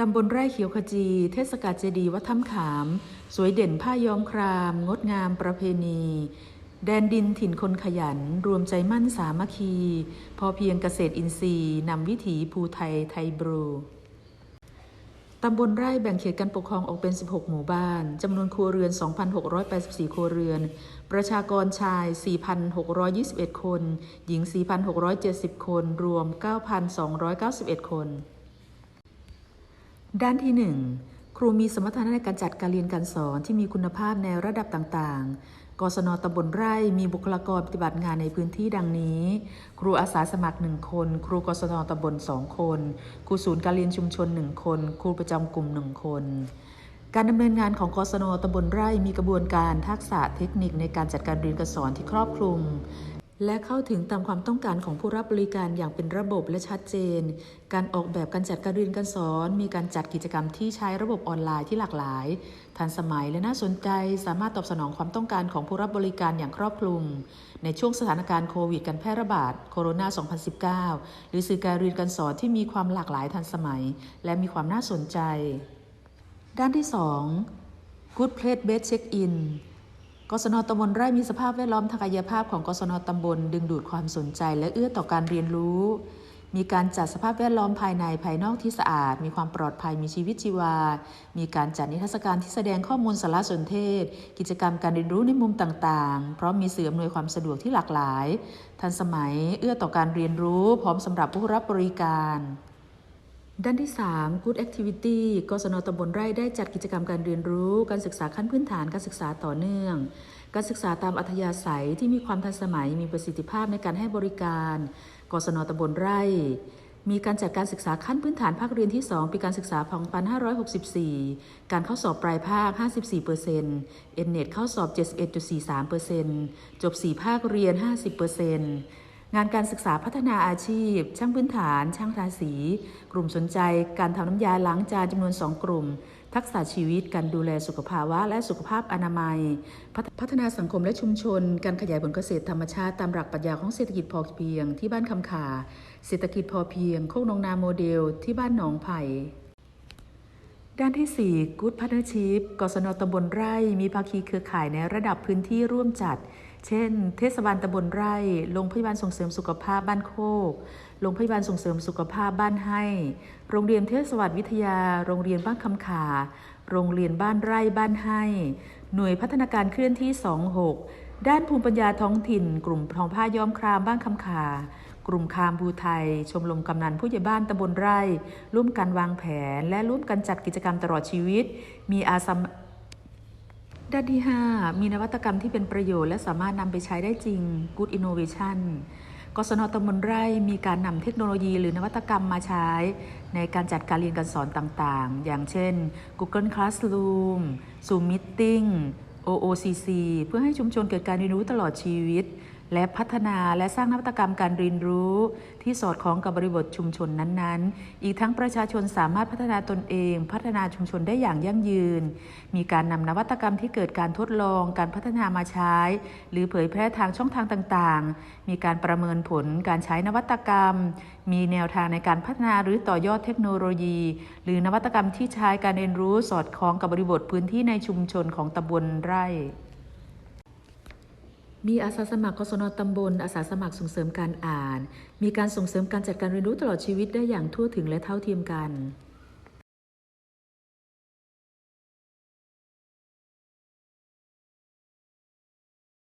ตำบลไร่เขียวขจี เทศกาลเจดีวัดถ้ำขาม สวยเด่นผ้าย้อมคราม งดงามประเพณี แดนดินถิ่นคนขยัน รวมใจมั่นสามัคคี พอเพียงเกษตรอินทรีย์นำวิถีภูไทยไทยบรูตำบลไร่แบ่งเขตการปกครองออกเป็น 16 หมู่บ้าน จำนวนครัวเรือน 2,684 ครัวเรือน ประชากรชาย 4,621 คน หญิง 4,670 คน รวม 9,291 คน ด้านที่ 1 ครูมีสมรรถนะในการจัดการเรียนการสอนที่มีคุณภาพในระดับต่างๆ กศนตำบลไร่มีบุคลากรปฏิบัติงานในพื้นที่ดังนี้ ครูอาสาสมัคร 1 คน ครูกศนตำบล 2 คน ครูศูนย์การเรียนชุมชน 1 คน ครูประจำกลุ่ม 1 คนการดำเนินงานของกศนตำบลไร่มีกระบวนการทักษะเทคนิคในการจัดการเรียนการสอนที่ครอบคลุม และเข้าถึงตามความต้องการของผู้รับบริการอย่างเป็นระบบและชัดเจน การออกแบบการจัดการเรียนการสอน มีการจัดกิจกรรมที่ใช้ระบบออนไลน์ที่หลากหลาย ทันสมัยและน่าสนใจ สามารถตอบสนองความต้องการของผู้รับบริการอย่างครอบคลุม ในช่วงสถานการณ์โควิดการแพร่ระบาดโคโรนา 2019 หรือสื่อการเรียนการสอนที่มีความหลากหลายทันสมัย และมีความน่าสนใจ ด้านที่ 2 Good Place Best Check In ศนตำบลไร่มีสภาพแวดล้อมทางกายภาพของกศนตำบลดึงดูดความสนใจและเอื้อต่อการเรียนรู้ มีการจัดสภาพแวดล้อมภายในภายนอกที่สะอาด มีความปลอดภัยมีชีวิตชีวา มีการจัดนิทรรศการที่แสดงข้อมูลสารสนเทศ กิจกรรมการเรียนรู้ในมุมต่างๆเพราะมีสื่ออำนวยความสะดวกที่หลากหลาย ทันสมัยเอื้อต่อการเรียนรู้ พร้อมสำหรับผู้รับบริการ ด้านที่ 3 Good Activity กศนตำบลไร่ได้จัดกิจกรรมการเรียนรู้ การศึกษาขั้นพื้นฐานการศึกษาต่อเนื่อง การศึกษาตามอัธยาศัยที่มีความทันสมัยมีประสิทธิภาพในการให้บริการ กศนตำบลไร่ มีการจัดการศึกษาขั้นพื้นฐานภาคเรียนที่ 2 ปีการศึกษา 2564 การเข้าสอบปลายภาค 54%เอ็นเน็ตเข้าสอบ 71.43%จบ 4 ภาคเรียน 50% งานการศึกษาพัฒนาอาชีพ ช่างพื้นฐาน ช่างทาสี กลุ่มสนใจ การทำน้ำยาล้างจานจำนวน 2 กลุ่ม ทักษะชีวิต การดูแลสุขภาวะ และสุขภาพอนามัย พัฒพัฒนาสังคมและชุมชน การขยายผลเกษตรธรรมชาติตามหลักปรัชญาของเศรษฐกิจพอเพียง ที่บ้านคำขาเศรษฐกิจพอเพียง โคกนองนาโมเดล ที่บ้านหนองไผ่ ด้านที่ 4 Good Partnership กศนตำบลไร่ มีภาคีเครือข่ายในระดับพื้นที่ร่วมจัด เช่น เทศบาลตำบลไร่ โรงพยาบาลส่งเสริมสุขภาพบ้านโคก โรงพยาบาลส่งเสริมสุขภาพบ้านให้ โรงเรียนเทศสวัสดิวิทยา โรงเรียนบ้านคำขา โรงเรียนบ้านไร่บ้านให้ หน่วยพัฒนาการเคลื่อนที่ 26 ด้านภูมิปัญญาท้องถิ่น กลุ่มทองผ้าย้อมครามบ้านคำขา กลุ่มคามบูไทย ชมรมกำนันผู้ใหญ่บ้านตำบลไร่ ร่วมกันวางแผน และร่วมกันจัดกิจกรรมตลอดชีวิต มีอาสาด้านที่ 5 มีนวัตกรรมที่เป็นประโยชน์และสามารถนำไปใช้ได้จริง Good Innovation กศนตำบลไร่มีการนำเทคโนโลยีหรือนวัตกรรมมาใช้ ในการจัดการเรียนการสอนต่างๆ อย่างเช่น Google Classroom Zoom Meeting OOCC เพื่อให้ชุมชนเกิดการเรียนรู้ตลอดชีวิต และพัฒนาและสร้างนวัตกรรมการเรียนรู้ ที่สอดคล้องกับบริบทชุมชนนั้นๆ อีกทั้งประชาชนสามารถพัฒนาตนเอง พัฒนาชุมชนได้อย่างยั่งยืน มีการนำนวัตกรรมที่เกิดการทดลอง การพัฒนามาใช้ หรือเผยแพร่ทางช่องทางต่างๆ มีการประเมินผลการใช้นวัตกรรม มีแนวทางในการพัฒนาหรือต่อยอดเทคโนโลยี หรือนวัตกรรมที่ใช้การเรียนรู้สอดคล้องกับบริบทพื้นที่ในชุมชนของตำบลไร่ มีอาสาสมัครกศนตำบล อาสาสมัครส่งเสริมการอ่าน มีการส่งเสริมการจัดการเรียนรู้ตลอดชีวิตได้อย่างทั่วถึงและเท่าเทียมกัน